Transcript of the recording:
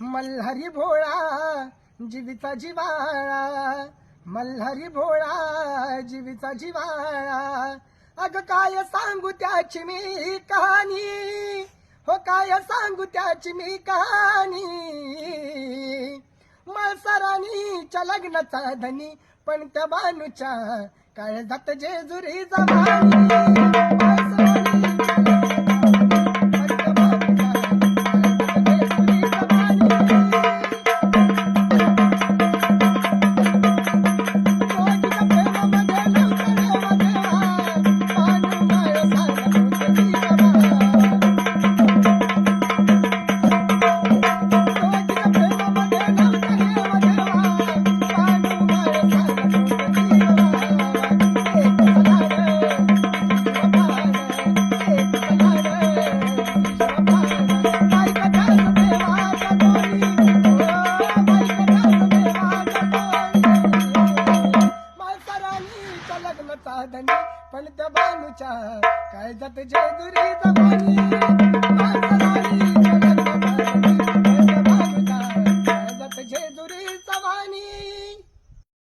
मल्हारी भोळा जीविता जिवाळा. मल्हारी भोळा जीविता जिवाळा. अग काय सांगू त्याची मी कहाणी? हो काय सांगू त्याची मी कहाणी? मळसराणीच्या लग्नाचा धनी पण त्या बानूच्या काळजात जेजुरी जमानी मालकराणीच्या लग्नाचा पण त्या बानूच्या काय जात जय दुरी जमानी